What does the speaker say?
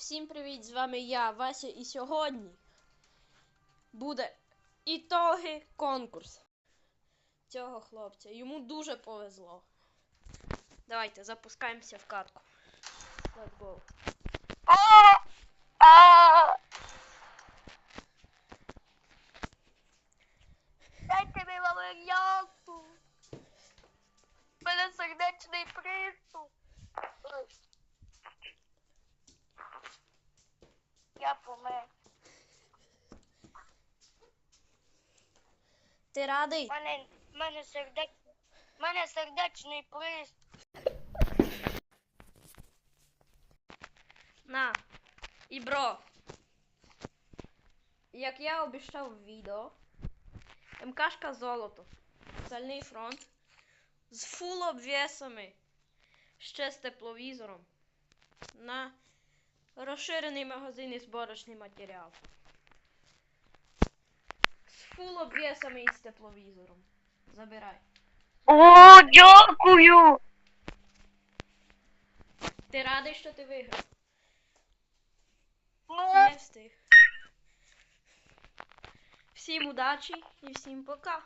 Всім привіт! З вами я, Вася, і сьогодні буде ітоги конкурсу цього хлопця. Йому дуже повезло. Давайте запускаємося в катку. Let's go. Дайте мені валер'янку. Мене сердечний приступ. Ти радий? У мене, в мене сердеч... в мене сердечний приступ. На. І бро. Як я обіцяв в відео, МКшка золото. Стальний фронт. З фул обвісами. Ще з тепловізором. На розширений магазин і зборочний матеріал. Фул обвісами і з тепловізором. Забирай. О, дякую. Ти радий, що ти виграв? Ну, Не встиг. Всім удачі і всім пока.